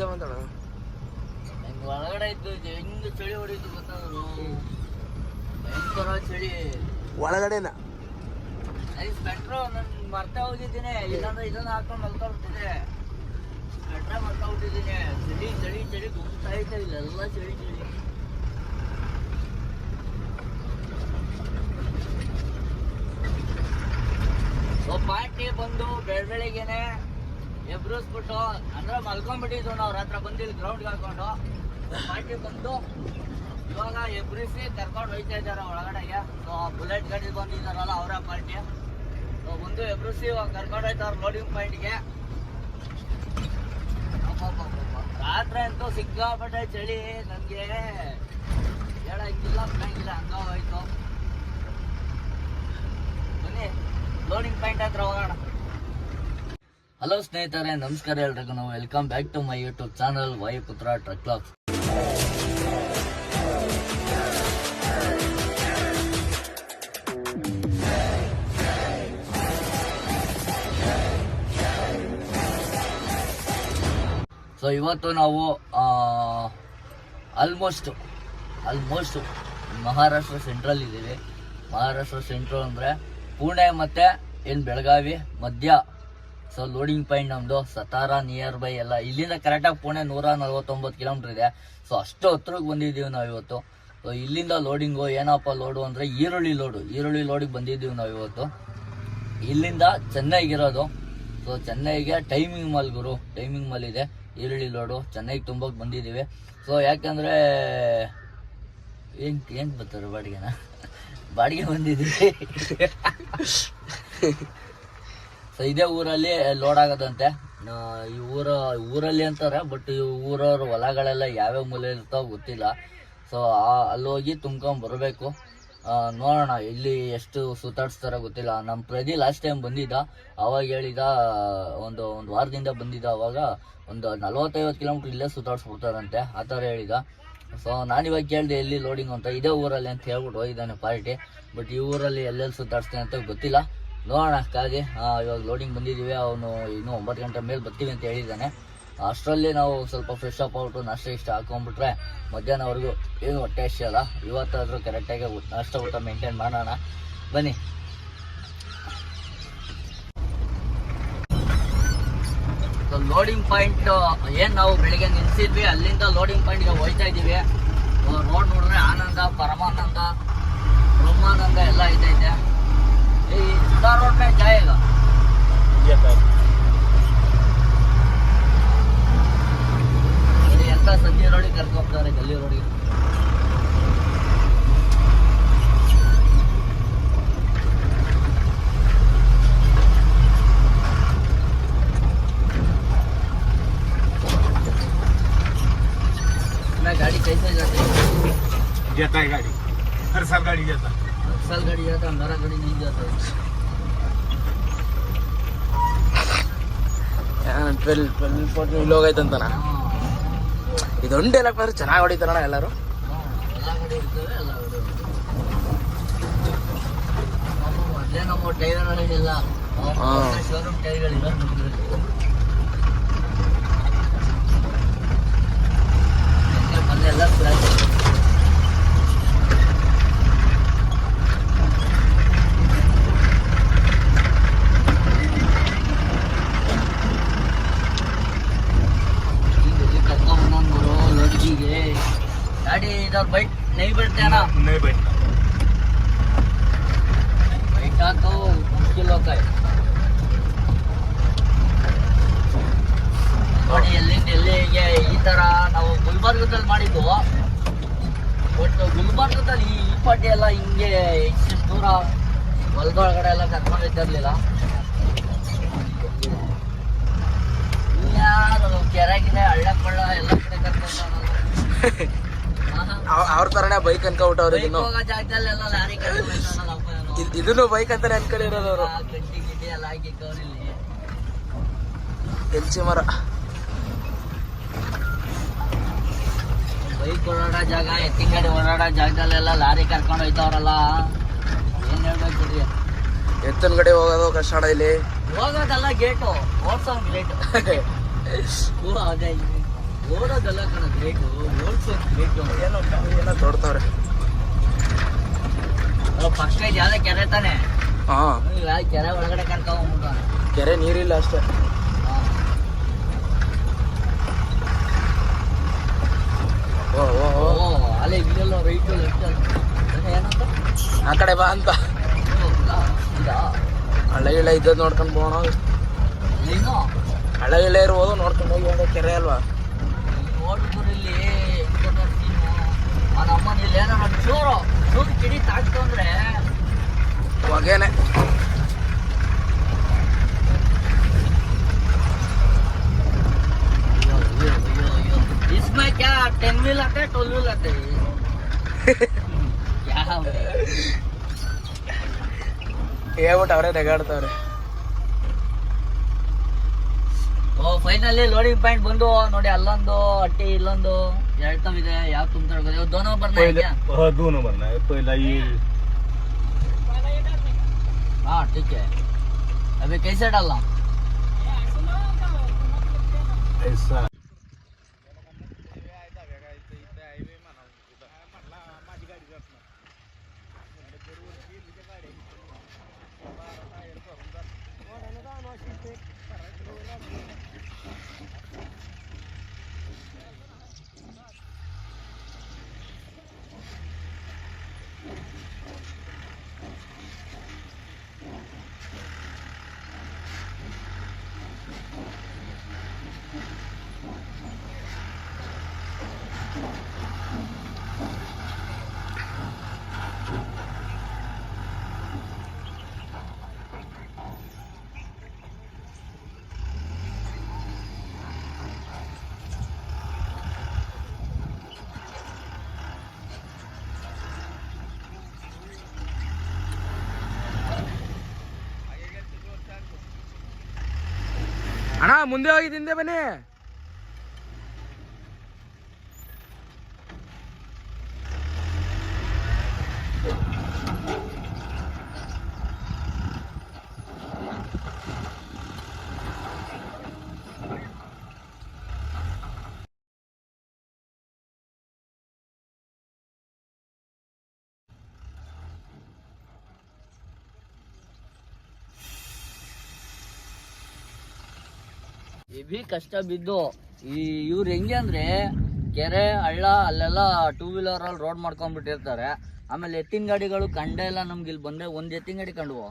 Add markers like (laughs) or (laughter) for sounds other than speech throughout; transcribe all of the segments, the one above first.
ನಿದ್ದೆ ಬಂದಳು ನಂಗೆ ಒಳಗಡೆ ಇದ್ದು ಹೆಂಗ್ ಚಳಿ ಹೊಡಿತು ಗೊತ್ತಾದ್ರು ಭಯಂಕರ ಚಳಿ. ಒಳಗಡೆನ? ಐಸ್ ಸ್ವೆಟ್ರು ನಾನು ಮರ್ತಾ ಹೋಗಿದ್ದೀನಿ. ಇಲ್ಲಾಂದ್ರೆ ಇದನ್ನ ಹಾಕೊಂಡು ಮಲ್ಕೊಂಡಿದ್ದೆ ಸ್ವೆಟ್ರ ಮರ್ತಾ ಹೋಗಿದ್ದೀನಿ ಚಳಿ ಚಳಿ ಚಳಿ ಗುಮ್ತಾ ಇಲ್ಲ ಎಲ್ಲ ಚಳಿ ಚಳಿ. ಪಾರ್ಟಿ ಬಂದು ಬೆಳ್ ಬೆಳಿಗ್ಗೆನೆ ಎಬ್ರಿಸ್ಬಿಟ್ಟು ಅಂದ್ರೆ ಮಲ್ಕೊಂಡ್ಬಿಟ್ಟಿದ್ವು ನಾವು ರಾತ್ರಿ ಬಂದಿಲ್ಲ ಗ್ರೌಂಡ್ಗೆ ಹಾಕೊಂಡು. ಪಾರ್ಟಿ ಬಂದು ಇವಾಗ ಎಬ್ರಿಸಿ ಕರ್ಕೊಂಡು ಹೋಯ್ತಾ ಇದ್ದಾರೆ ಒಳಗಡೆಗೆ. ಸೊ ಬುಲೆಟ್ ಗಾಡಿ ಬಂದಿದ್ದಾರಲ್ಲ ಅವರ ಪಾರ್ಟಿ ಸೊ ಬಂದು ಎಬ್ರಿಸಿ ಇವಾಗ ಕರ್ಕೊಂಡು ಲೋಡಿಂಗ್ ಪಾಯಿಂಟ್ಗೆ ರಾತ್ರಿ ಅಂತೂ ಸಿಕ್ಕಾಪಟ್ಟೆ ಚಳಿ ನನಗೆ ಹೇಳಂಗಿಲ್ಲ, ಬಿಡಂಗಿಲ್ಲ, ಹಂಗ ಹೋಯ್ತು. ಬನ್ನಿ ಲೋಡಿಂಗ್ ಪಾಯಿಂಟ್ ಹತ್ರ ಹೋಗೋಣ. ಹಲೋ ಸ್ನೇಹಿತರೆ, ನಮಸ್ಕಾರ ಎಲ್ರಿಗೂ. ನಾವು welcome back to my YouTube channel Vayuputra truck vlogs so ಇವತ್ತು ನಾವು ಆಲ್ಮೋಸ್ಟ್ ಆಲ್ಮೋಸ್ಟ್ ಮಹಾರಾಷ್ಟ್ರ ಸೆಂಟ್ರಲ್ ಇದ್ದೀವಿ. ಮಹಾರಾಷ್ಟ್ರ ಸೆಂಟ್ರಲ್ ಅಂದರೆ ಪುಣೆ ಮತ್ತು, ಏನು ಬೆಳಗಾವಿ ಮಧ್ಯ ಸೊ ಲೋಡಿಂಗ್ ಪಾಯಿಂಟ್ ನಮ್ಮದು ಸತಾರ ನಿಯರ್ ಬೈ ಎಲ್ಲ. ಇಲ್ಲಿಂದ ಕರೆಕ್ಟಾಗಿ ಪುಣೆ ನೂರ ನಲ್ವತ್ತೊಂಬತ್ತು ಕಿಲೋಮೀಟ್ರ್ ಇದೆ. ಸೊ ಅಷ್ಟು ಹತ್ರಕ್ಕೆ ಬಂದಿದ್ದೀವಿ ನಾವು ಇವತ್ತು. ಸೊ ಇಲ್ಲಿಂದ ಲೋಡಿಂಗು ಏನಪ್ಪ ಲೋಡು ಅಂದರೆ ಈರುಳ್ಳಿ ಲೋಡು ಈರುಳ್ಳಿ ಲೋಡಿಗೆ ಬಂದಿದ್ದೀವಿ ನಾವು ಇವತ್ತು. ಇಲ್ಲಿಂದ ಚೆನ್ನೈಗಿರೋದು ಸೊ ಚೆನ್ನೈಗೆ ಟೈಮಿಂಗ್ ಮಾಲ್ ಗುರು ಟೈಮಿಂಗ್ ಮಾಲ್ ಇದೆ. ಈರುಳ್ಳಿ ಲೋಡು ಚೆನ್ನೈಗೆ ತುಂಬಕ್ಕೆ ಬಂದಿದ್ದೀವಿ. ಸೊ ಯಾಕಂದರೆ, ಏನು ಏನು ಬರ್ತಾರೆ ಬಾಡಿಗೆನ? ಬಾಡಿಗೆ ಬಂದಿದ್ದೀವಿ. ಇದೇ ಊರಲ್ಲಿ ಲೋಡ್ ಆಗದಂತೆ. ಈ ಊರ, ಊರಲ್ಲಿ ಅಂತಾರೆ ಬಟ್ ಈ ಊರವ್ರ ಹೊಲಗಳೆಲ್ಲ ಯಾವ್ಯಾವ ಮೂಲೆ ಇರ್ತಾವ ಗೊತ್ತಿಲ್ಲ. ಸೊ ಅಲ್ಲಿ ಹೋಗಿ ತುಂಬ್ಕೊಂಡ್ ಬರಬೇಕು. ನೋಡೋಣ ಇಲ್ಲಿ ಎಷ್ಟು ಸುತ್ತಾಡಿಸ್ತಾರ ಗೊತ್ತಿಲ್ಲ. ನಮ್ಮ ಪ್ರದಿ ಲಾಸ್ಟ್ ಟೈಮ್ ಬಂದಿದ್ದ, ಅವಾಗ ಹೇಳಿದ, ಒಂದು ಒಂದು ವಾರದಿಂದ ಬಂದಿದ್ದ ಅವಾಗ ಒಂದು ನಲ್ವತ್ತೈವತ್ತು ಕಿಲೋಮೀಟ್ರ್ ಇಲ್ಲೇ ಸುತ್ತಾಡಿಸ್ಬಿಡ್ತಾರಂತೆ. ಆ ಥರ ಹೇಳಿದ. ಸೊ ನಾನಿವಾಗ ಕೇಳಿದೆ ಎಲ್ಲಿ ಲೋಡಿಂಗ್ ಅಂತ. ಇದೇ ಊರಲ್ಲಿ ಅಂತ ಹೇಳ್ಬಿಟ್ಟು ಹೋಗಿದ್ದಾನೆ ಪಾರ್ಟಿ. ಬಟ್ ಈ ಊರಲ್ಲಿ ಎಲ್ಲೆಲ್ಲಿ ಸುತ್ತಾಡ್ಸ್ತಾನೆ ಅಂತ ಗೊತ್ತಿಲ್ಲ. ನೋಡೋಣ ಕಾಗೆ ಇವಾಗ ಲೋಡಿಂಗ್ ಬಂದಿದ್ದೀವಿ ಅವನು ಇನ್ನೂ ಒಂಬತ್ತು ಗಂಟೆ ಮೇಲೆ ಬರ್ತೀವಿ ಅಂತ ಹೇಳಿದ್ದಾನೆ. ಅಷ್ಟರಲ್ಲಿ ನಾವು ಸ್ವಲ್ಪ ಫ್ರೆಶ್ ಅಪ್ ಔಟು ನಾಷ್ಟ ಇಷ್ಟ ಹಾಕೊಂಡ್ಬಿಟ್ರೆ ಮಧ್ಯಾಹ್ನವರೆಗೂ ಏನು ಹೊಟ್ಟೆ ಅಲ್ಲ, ಇವತ್ತಾದರೂ ಕರೆಕ್ಟಾಗಿ ನಾಷ್ಟ ಊಟ ಮೇಂಟೈನ್ ಮಾಡೋಣ. ಬನ್ನಿ. ಲೋಡಿಂಗ್ ಪಾಯಿಂಟ್ ಏನು ನಾವು ಬೆಳಿಗ್ಗೆ ನಿಲ್ಸಿದ್ವಿ, ಅಲ್ಲಿಂದ ಲೋಡಿಂಗ್ ಪಾಯಿಂಟ್ಗೆ ಹೋಯ್ತಾ ಇದ್ದೀವಿ. ರೋಡ್ ನೋಡಿದ್ರೆ ಆನಂದ, ಪರಮಾನಂದ, ಬ್ರಹ್ಮಾನಂದ ಎಲ್ಲ ಐತೈತೆ ಈ ಸುಧಾ ರೋಡ್ ಮೇಲೆ ಜಾಯಗ ಇಲ್ಲಿ ಎಂತ ಸಂಜೆ ರೋಡಿಗೆ ಕರ್ಕೊಂತಾರೆ ಗಲ್ಲಿ ರೋಡಿಗೆ मैं गाड़ी कैसे जाती है जाता है गाड़ी हर साल गाड़ी जाता साल ગાડી ગયા હતા મારા ગાડી નહીં ગયા ಟ್ವೆಲ್ ಟ್ವೆಲ್ ಫೋರ್ಟಿ ಇಲ್ಲಿ ಇದೊಂದು ಎಲ್ಲ ಕಡೆ ಚೆನ್ನಾಗಿ ಹೊಡಿತಾರಣ ಎಲ್ಲರೂ ಅಲ್ಲೇ ನಮ್ಮ ಗುಲ್ಬರ್ಗದಲ್ಲಿ ಮಾಡಿದ್ದು. ಬಟ್ ಗುಲ್ಬರ್ಗದಲ್ಲಿ ಈ ಪಾಟಿ ಎಲ್ಲ ಹಿಂಗೆ ಇಷ್ಟು ದೂರ ಹೊಲದೊಳಗಡೆ ಎಲ್ಲ ಕರ್ಕೊಂಡು ಇದ್ದಿರಲಿಲ್ಲ. ಯಾರು ಕೆರೆಗಿದೆ ಹಳ್ಳ ಕೊಳ್ಳ ಎಲ್ಲ ಕಡೆ ಕರ್ಕೊಂಡು (laughs) ಅವ್ರ ತರನೇ ಬೈಕ್ ಅನ್ಕೊಬಿಟ್ಟವ್ರು ಬೈಕ್ ಇದನ್ನು ಜಾಗದಲ್ಲೆಲ್ಲ ಲಾರಿ ಕರ್ಕೊಂಡು ಇದನ್ನು ಬೈಕ್ ಅಂತಾನೆ ಆ ಗಡ್ಡಿ ಗಿಡ್ಡಿ ಎಲ್ಲ ಹಾಕಿ ಎಲ್ಚಿ ಮರ ಬೈಕ್ ಓಡಾಡೋ ಜಾಗ ಎತ್ತಿಂಗಡಿ ಓಡಾಡೋ ಜಾಗದಲ್ಲೆಲ್ಲ ಲಾರಿ ಕರ್ಕೊಂಡು ಹೋಯ್ತವ್ರಲ್ಲ. ಏನ್ ಹೇಳ್ಬೇಕು ಬಿಡಿ ಎತ್ತನ ಕಡೆ ಹೋಗೋದು ಕಷ್ಟ ಅಣ್ಣ ಇಲ್ಲಿ. ಹೋಗೋದಲ್ಲ ಗೇಟು ಓಡ್ಸೋ ಗೇಟು ಓ ಅದೇ. ಓಡೋದಲ್ಲ ಕಣ ಗೇಟು ಓಡ್ಸೋ ಗೇಟು ಏನೋ ಏನೋ ತೊಡ್ತಾವ್ರೆ ಫಸ್ಟ್ ಯಾವ್ದೇ ಕೆರೆ ತಾನೆ? ಹಾ. ಕೆರೆ ಒಳಗಡೆ ಕರ್ಕೊಂಡ್ಬಿಟ್ಟು ಕೆರೆ ನೀರಿಲ್ಲ ಅಷ್ಟೇ ಓ ಓ ಓ ಓ ಅಲ್ಲೇ ಇಲ್ಲೆಲ್ಲ ರೈಟು ಲೆಫ್ಟ್ ಏನಂತ ಆ ಕಡೆ ಬಾ ಅಂತ ಓ, ಇಲ್ಲ, ಇದಾ? ಹಳ್ಳ ಗಿಳ್ಳ ಇದ್ದದ್ ನೋಡ್ಕೊಂಡು ಹೋಗೋಣ ಇಲ್ಲೇನೋ? ಹಳ್ಳ ಗಿಳ್ಳ ಇರ್ಬೋದು ನೋಡ್ಕೊಂಡು ಹೋಗಿ ಹೋಗೋ ಕೆರೆ ಅಲ್ವಾ ನೋಡಿದ್ರು ಇಲ್ಲಿ ಆ ನಮ್ಮನ ಇಲ್ಲಿ ಏನಾರ ಚೂರು ಚೂರು ಕಿಡಿ ತಾಕ್ತು ಅಂದ್ರೆ ಹೊಗೆನೆ अयो, अयो, अयो, अयो। इसमें क्या टेन व्हील आते हैं ट्वेल्व व्हील आते हैं क्या (laughs) ಹೇಳ್ಬಿಟ್ಟು ಅವರೇ ನೆಗಾಡ್ತಾವ್ರೆ ಓ ಫೈನಲಿ ಲೋಡಿಂಗ್ ಪಾಯಿಂಟ್ ಬಂದು ನೋಡಿ ಅಲ್ಲೊಂದು ಅಟ್ಟಿ ಇಲ್ಲೊಂದು ಎರಡು ತವಿದೆ ಯಾವ ತುಂಬ್ತಾರೆ ದೋನೋ ಬರ್ನ हा दोन बनना है पहिला ये हाँ ठीक है अभी कैसे डालना ऐसा ಅಣ್ಣ ಮುಂದೆ ಹೋಗಿ ಹಿಂದೆ ಬನ್ನಿ. ಹೆವಿ ಕಷ್ಟ ಬಿದ್ದು ಈ ಇವ್ರು ಹೆಂಗೆ ಅಂದ್ರೆ ಕೆರೆ ಹಳ್ಳ ಅಲ್ಲೆಲ್ಲ ಟೂ ವೀಲರ್ ಅಲ್ಲಿ ರೋಡ್ ಮಾಡ್ಕೊಂಡ್ಬಿಟ್ಟಿರ್ತಾರೆ. ಆಮೇಲೆ ಎತ್ತಿನ ಗಾಡಿಗಳು ಕಂಡೇ ಇಲ್ಲ ನಮ್ಗೆ ಇಲ್ಲಿ ಬಂದ್ರೆ. ಒಂದ್ ಎತ್ತಿನ ಗಾಡಿ ಕಂಡುವು.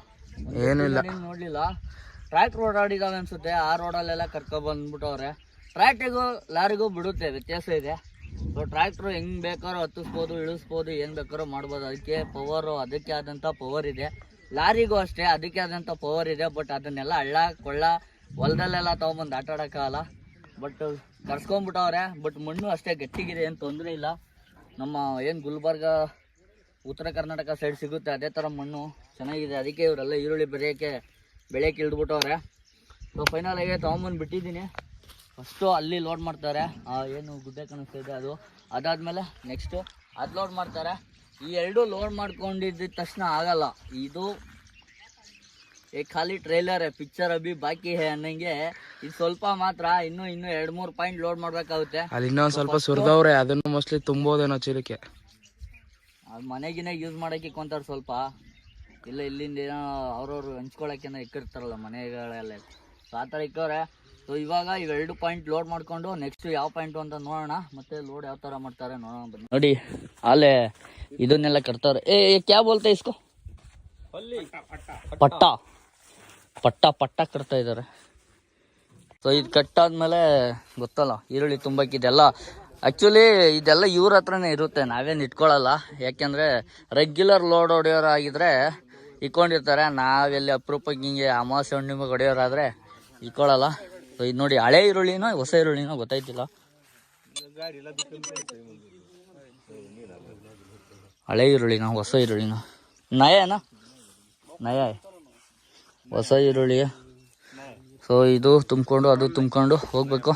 ಏನಿಲ್ಲ. ನೋಡಲಿಲ್ಲ. ಟ್ರ್ಯಾಕ್ ರೋಡ್ ಟ್ರ್ಯಾಕ್ಟರ್ ಓಡಾಡಿದಾವೆ ಅನ್ಸುತ್ತೆ. ಆ ರೋಡಲ್ಲೆಲ್ಲ ಕರ್ಕೊಂಡ್ ಬಂದ್ಬಿಟ್ಟವ್ರೆ ಟ್ರ್ಯಾಕ್ಟಿಗೂ ಲಾರಿಗೂ ಬಿಡುತ್ತೆ ವ್ಯತ್ಯಾಸ ಇದೆ. ಸೊ ಟ್ರ್ಯಾಕ್ಟ್ರು ಹೆಂಗ್ ಬೇಕಾದ್ರೂ ಹತ್ತಿಸ್ಬೋದು ಇಳಿಸ್ಬೋದು ಏನ್ ಬೇಕಾದ್ರೂ ಮಾಡ್ಬೋದು. ಅದಕ್ಕೆ ಪವರು ಅದಕ್ಕೆ ಆದಂತ ಪವರ್ ಇದೆ. ಲಾರಿಗೂ ಅಷ್ಟೇ ಅದಕ್ಕೆ ಆದಂತ ಪವರ್ ಇದೆ. ಬಟ್ ಅದನ್ನೆಲ್ಲ ಹಳ್ಳ ಕೊಳ್ಳ ಹೊಲದಲ್ಲೆಲ್ಲ ತಗೊಂಬಂದು ಆಟ ಆಡೋಕ್ಕಾಗಲ್ಲ. ಬಟ್ ಕರ್ಸ್ಕೊಂಬಿಟ್ಟವ್ರೆ ಬಟ್ ಮಣ್ಣು ಅಷ್ಟೇ ಗಟ್ಟಿಗಿದೆ, ಏನು ತೊಂದರೆ ಇಲ್ಲ. ನಮ್ಮ ಏನು ಗುಲ್ಬರ್ಗ, ಉತ್ತರ ಕರ್ನಾಟಕ ಸೈಡ್ ಸಿಗುತ್ತೆ, ಅದೇ ಥರ ಮಣ್ಣು ಚೆನ್ನಾಗಿದೆ. ಅದಕ್ಕೆ ಇವರೆಲ್ಲ ಈರುಳ್ಳಿ ಬೆಳೆಯೋಕ್ಕೆ ಬೆಳೆ ಇಳಿದ್ಬಿಟ್ಟವ್ರೆ. ಸೊ ಫೈನಲ್ ಆಗಿ ತೊಗೊಂಬಂದು ಬಿಟ್ಟಿದ್ದೀನಿ. ಫಸ್ಟು ಅಲ್ಲಿ ಲೋಡ್ ಮಾಡ್ತಾರೆ. ಏನು ಗುಡ್ಡೆ ಕಾಣಿಸ್ತಿದೆ ಅದು. ಅದಾದಮೇಲೆ ನೆಕ್ಸ್ಟು ಅದು ಲೋಡ್ ಮಾಡ್ತಾರೆ. ಈ ಎರಡು ಲೋಡ್ ಮಾಡ್ಕೊಂಡಿದ್ದ ತಕ್ಷಣ ಆಗಲ್ಲ. ಇದು ಏ ಖಾಲಿ ಟ್ರೈಲರ್ ಪಿಕ್ಚರ್ ಅಭಿ ಬಾಕಿ ಹೇ ಅನ್ನಂಗೆ. ಇದು ಸ್ವಲ್ಪ ಮಾತ್ರ ಇನ್ನು ಇನ್ನು ಎರಡು ಮೂರು ಪಾಯಿಂಟ್ ಲೋಡ್ ಮಾಡ್ಬೇಕಾಗುತ್ತೆ. ಅಲ್ಲಿ ಇನ್ನೊಂದ್ ಸ್ವಲ್ಪ ಸುರಿದವ್ರೆ ಅದನ್ನು ಮೋಸ್ಟ್ಲಿ ತುಂಬೋದೇನೋ ಚೀಲಕ್ಕೆ. ಮನೆಗಿನ ಮನೆಗಿನೇ ಯೂಸ್ ಮಾಡಕ್ಕೆ ಕೊಂತಾರ ಸ್ವಲ್ಪ. ಇಲ್ಲ ಇಲ್ಲಿಂದ ಏನೋ ಅವ್ರವ್ರು ಹಂಚ್ಕೊಳಕ್ಕೇನೋ ಇಕ್ಕಿರ್ತಾರಲ್ಲ ಮನೆಗಳೆಲ್ಲ. ಸೊ ಆ ಥರ ಇಕ್ಕವ್ರೆ ಸೊ ಇವಾಗ ಇವೆರಡು ಪಾಯಿಂಟ್ ಲೋಡ್ ಮಾಡ್ಕೊಂಡು ನೆಕ್ಸ್ಟ್ ಯಾವ ಪಾಯಿಂಟ್ ಅಂತ ನೋಡೋಣ. ಮತ್ತೆ ಲೋಡ್ ಯಾವ ಥರ ಮಾಡ್ತಾರೆ ನೋಡೋಣ ಬನ್ನಿ. ನೋಡಿ ಅಲ್ಲೇ ಇದನ್ನೆಲ್ಲ ಕಟ್ತಾರೆ. ಏ ಕ್ಯಾಬ್ ಕ್ಯಾ ಬೋಲ್ತಾ ಇಸ್ಕೋ ಪಟ್ಟ. ಪಟ್ಟ ಪಟ್ಟ ಕಟ್ತಾ ಇದ್ದಾರೆ. ಸೊ ಇದು ಕಟ್ಟಾದ್ಮೇಲೆ ಗೊತ್ತಲ್ಲ, ಈರುಳ್ಳಿ ತುಂಬಕ್ಕೆ ಇದೆಲ್ಲ ಆ್ಯಕ್ಚುಲಿ ಇದೆಲ್ಲ ಇವ್ರ ಹತ್ರನೇ ಇರುತ್ತೆ, ನಾವೇನು ಇಟ್ಕೊಳ್ಳಲ್ಲ ಯಾಕೆಂದರೆ ರೆಗ್ಯುಲರ್ ಲೋಡ್ ಹೊಡೆಯೋರಾಗಿದ್ರೆ ಇಟ್ಕೊಂಡಿರ್ತಾರೆ, ನಾವೆಲ್ಲಿ ಅಪರೂಪಕ್ಕೆ ಹಿಂಗೆ ಅಮಾವಾಸ್ಯ ಹುಣ್ಣಿಮೆಗೆ ಹೊಡೆಯೋರಾದ್ರೆ ಇಟ್ಕೊಳ್ಳಲ್ಲ ಸೊ ಇದು ನೋಡಿ, ಹಳೆ ಈರುಳ್ಳಿನೋ ಹೊಸ ಈರುಳ್ಳಿನೋ ಗೊತ್ತಾಯ್ತಿಲ್ಲ. ಹಳೆ ಈರುಳ್ಳಿನ ಹೊಸ ಈರುಳ್ಳಿನ. ನಯನಾ? ನಯ. ಹೊಸ ಈರುಳ್ಳಿ. ಸೊ ಇದು ತುಂಬಿಕೊಂಡು, ಅದು ತುಂಬಿಕೊಂಡು ಹೋಗಬೇಕು.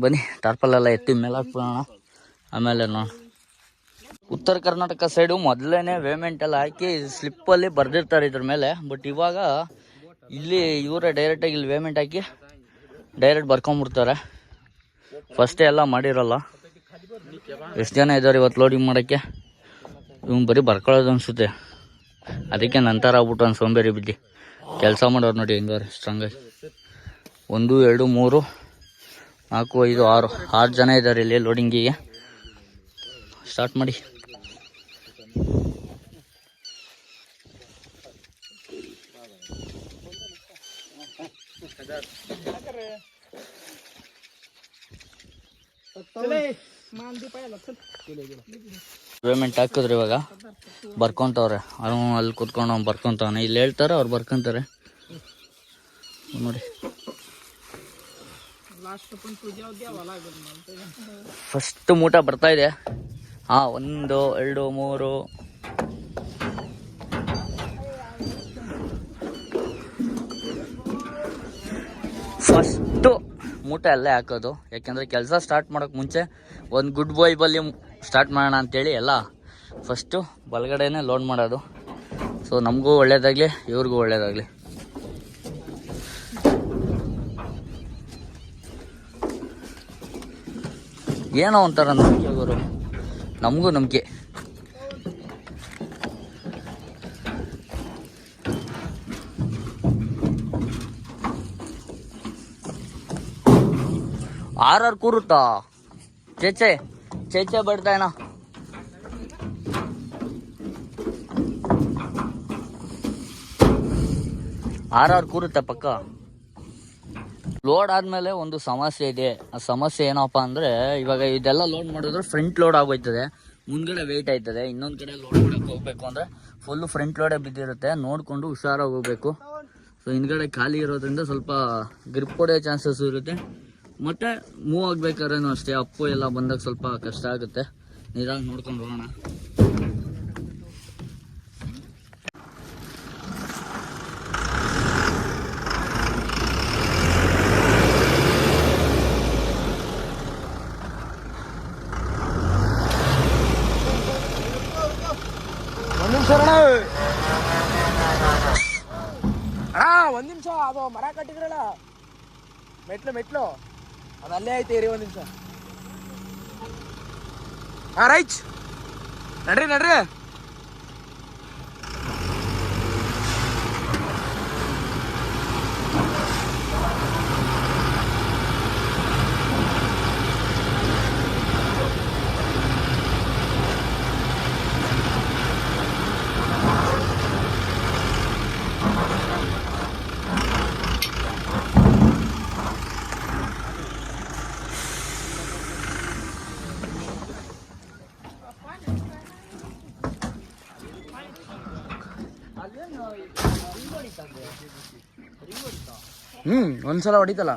ಬನ್ನಿ ಟಾರ್ಪಲೆಲ್ಲ ಎತ್ತಿ ಮೇಲೆ ಹಾಕ್ಬಿಡೋಣ. ಆಮೇಲೆ ನೋಡೋಣ. ಉತ್ತರ ಕರ್ನಾಟಕ ಸೈಡು ಮೊದಲೇ ವೇಮೆಂಟ್ ಎಲ್ಲ ಹಾಕಿ ಸ್ಲಿಪ್ಪಲ್ಲಿ ಬರ್ದಿರ್ತಾರೆ ಇದ್ರ ಮೇಲೆ. ಬಟ್ ಇವಾಗ ಇಲ್ಲಿ ಇವರೇ ಡೈರೆಕ್ಟಾಗಿ ಇಲ್ಲಿ ವೇಮೆಂಟ್ ಹಾಕಿ ಡೈರೆಕ್ಟ್ ಬರ್ಕೊಂಬಿಡ್ತಾರೆ. ಫಸ್ಟೇ ಎಲ್ಲ ಮಾಡಿರೋಲ್ಲ. ಎಷ್ಟು ಜನ ಇದ್ದಾರೆ ಇವತ್ತು ಲೋಡಿಂಗ್ ಮಾಡೋಕ್ಕೆ? ಇವ್ನು ಬರೀ ಬರ್ಕೊಳ್ಳೋದು ಅನಿಸುತ್ತೆ. ಅದಕ್ಕೆ ನಂತರ ಆಗ್ಬಿಟ್ಟು ಒಂದು ಸೋಂಬೇರಿ ಬಿದ್ದು. ಕೆಲಸ ಮಾಡೋರು ನೋಡಿ ಹೆಂಗಾರೆ ಸ್ಟ್ರಾಂಗಾಗಿ ಒಂದು, ಎರಡು, ಮೂರು, ನಾಲ್ಕು, ಐದು, ಆರು ಆರು ಜನ ಇದ್ದಾರೆ ಇಲ್ಲಿ ಲೋಡಿಂಗಿಗೆ ಸ್ಟಾರ್ಟ್ ಮಾಡಿ. ಪೇಮೆಂಟ್ ಹಾಕಿದ್ರು ಇವಾಗ. ಬರ್ಕೊಂತವ್ರೆ. ಅವ್ನು ಅಲ್ಲಿ ಕುತ್ಕೊಂಡು ಅವ್ನು ಬರ್ಕೊಂತವನೆ. ಇಲ್ಲಿ ಹೇಳ್ತಾರೆ, ಅವ್ರು ಬರ್ಕೊಂತಾರೆ. ನೋಡಿ. ಫಸ್ಟ್ ಮೂಟ ಬರ್ತಾ ಇದೆ. ಹಾ, ಒಂದು, ಎರಡು, ಮೂರು. ಫಸ್ಟು ಮೂಟ ಅಲ್ಲೇ ಹಾಕೋದು. ಯಾಕೆಂದರೆ ಕೆಲಸ ಸ್ಟಾರ್ಟ್ ಮಾಡೋಕೆ ಮುಂಚೆ ಒಂದು ಗುಡ್ ವೈಬಲ್ಲಿ ಸ್ಟಾರ್ಟ್ ಮಾಡೋಣ ಅಂತೇಳಿ ಎಲ್ಲ. ಫಸ್ಟು ಬಲಗಡೆನೇ ಲೋಡ್ ಮಾಡೋದು. ಸೊ ನಮಗೂ ಒಳ್ಳೇದಾಗಲಿ, ಇವ್ರಿಗೂ ಒಳ್ಳೇದಾಗಲಿ. ಏನೋ ಒಂಥರ ನಂಬಿಕೆ ಗುರು. ನಮಗೂ ನಂಬಿಕೆ. ಆರ್ ಆರ್ ಕೂರುತ್ತಾ? ಚೇಚೆ ಚೇಚೆ ಬರ್ತಾಯಣ ಆರ್ ಆರ್ ಕೂರುತ್ತೆ ಪಕ್ಕ. ಲೋಡ್ ಆದಮೇಲೆ ಒಂದು ಸಮಸ್ಯೆ ಇದೆ. ಆ ಸಮಸ್ಯೆ ಏನಪ್ಪ ಅಂದ್ರೆ, ಇವಾಗ ಇದೆಲ್ಲ ಲೋಡ್ ಮಾಡಿದ್ರೆ ಫ್ರಂಟ್ ಲೋಡ್ ಆಗೋಯ್ತದೆ. ಮುಂದ್ಗಡೆ ವೆಯ್ಟ್ ಆಯ್ತದೆ. ಇನ್ನೊಂದ್ ಕಡೆ ಲೋಡ್ ಮಾಡಕ್ ಹೋಗ್ಬೇಕು ಅಂದ್ರೆ ಫುಲ್ ಫ್ರಂಟ್ ಲೋಡೇ ಬಿದ್ದಿರುತ್ತೆ. ನೋಡ್ಕೊಂಡು ಹುಷಾರಾಗಿ ಹೋಗ್ಬೇಕು. ಸೊ ಹಿಂದ್ಗಡೆ ಖಾಲಿ ಇರೋದ್ರಿಂದ ಸ್ವಲ್ಪ ಗ್ರಿಪ್ ಹೊಡೆಯೋ ಚಾನ್ಸಸ್ ಇರುತ್ತೆ. ಮತ್ತೆ ಮೂವ್ ಆಗ್ಬೇಕಾದ್ರೂ ಅಷ್ಟೇ, ಅಪ್ಪು ಎಲ್ಲ ಬಂದಾಗ ಸ್ವಲ್ಪ ಕಷ್ಟ ಆಗುತ್ತೆ. ನೀರಾಗಿ ನೋಡ್ಕೊಂಡು ಹೋಗೋಣ ಒಂದ್ ನಿಮಿಷ, ಅದು ಮರ ಕಟ್ಟಿದ್ರಲ್ಲ. ಮೆಟ್ಲು ಮೆಟ್ಲು. ಅದು ಅಲ್ಲೇ ಐತೆ ಒಂದ್ ನಿಮಿಷ. ನಡ್ರಿ ನಡ್ರಿ. ಹ್ಮ್ ಒಂದ್ಸಲ ಹೊಡಿತಲ್ಲ?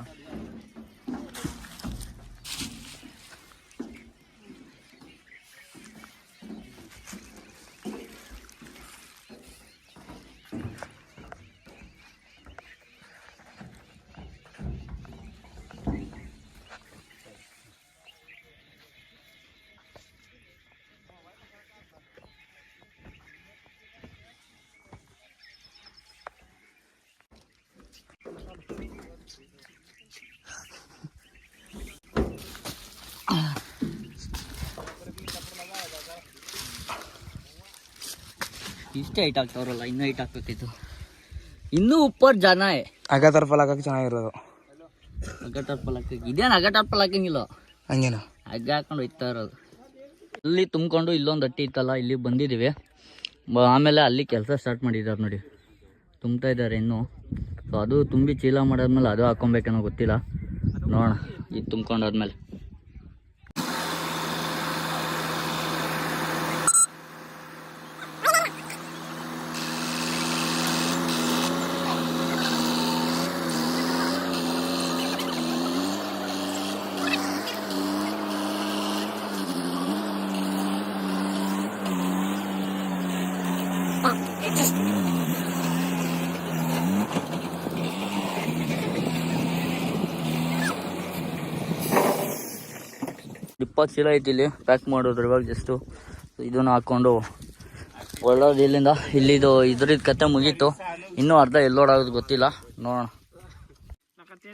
ಇಷ್ಟೇ ಐಟ್ ಆಗ್ತಾವ್ರಲ್ಲ ಇನ್ನೂ ಐಟ್ ಆಗ್ತಿತ್ತು ಇನ್ನೂ ಉಪ್ಪರ್ ಜನ ಅಗ ಫಲ ಹಾಕಕ್ ಚೆನ್ನಾಗಿರೋದು ಅಗಟರ್ಪಲ್ ಹಾಕಿ ಇದೇನು ಫಲ ಹಾಕಂಗಿಲ್ಲ ಹಂಗೇನ ಹಾಕೊಂಡು ಹೋಗ್ತಾ ಇರೋದು. ಅಲ್ಲಿ ತುಂಬಿಕೊಂಡು ಇಲ್ಲೊಂದು ಹಟ್ಟಿ ಇತ್ತಲ್ಲ ಇಲ್ಲಿ ಬಂದಿದ್ದೀವಿ ಆಮೇಲೆ ಅಲ್ಲಿ ಕೆಲಸ ಸ್ಟಾರ್ಟ್ ಮಾಡಿದ್ದಾರೆ ನೋಡಿ. ತುಂಬ್ತಾ ಇದ್ದಾರೆ ಇನ್ನು. ಸೊ ಅದು ತುಂಬಿ ಚೀಲ ಮಾಡಾದ್ಮೇಲೆ ಅದು ಹಾಕೊಬೇಕೇನೋ ಗೊತ್ತಿಲ್ಲ. ನೋಡೋಣ ಇದು ತುಂಬ್ಕೊಂಡಾದ್ಮೇಲೆ. ಇಪ್ಪತ್ತು ಚೀಲ ಐತಿ ಇಲ್ಲಿ ಪ್ಯಾಕ್ ಮಾಡೋದ್ರ ಇವಾಗ ಜಸ್ಟು ಇದನ್ನು ಹಾಕ್ಕೊಂಡು ಒಳ್ಳೋದು ಇಲ್ಲಿಂದ. ಇಲ್ಲಿದು ಇದ್ರದ್ದು ಕತೆ ಮುಗೀತು. ಇನ್ನೂ ಅರ್ಧ ಎಲ್ಲೋಡಾಗೋದು ಗೊತ್ತಿಲ್ಲ. ನೋಡೋಣ. त्या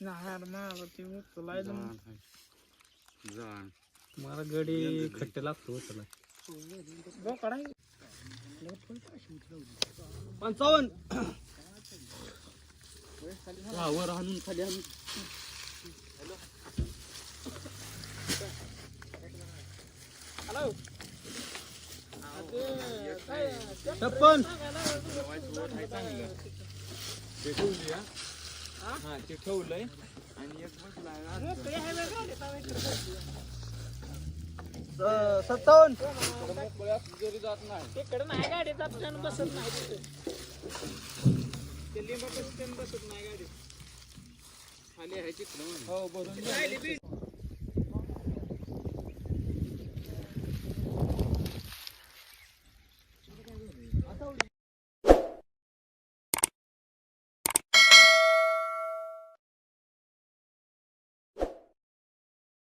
नाहार मला ते उचलाय जाण आहे. मला गडी खट्टे लागतो हो उचला पंचावन्न. हा, वर हाणून खाली हाणून हॅलो. हा, छप्पन. हा ते ठेवलंय. आणि एक बसलाय सत्तावन्न जरी जात नाही तिकडे नाही गाडीत आपल्याला बसत नाही ते लिंबापासून बसत नाही गाडी खाली आहे चित्र हो बरोबर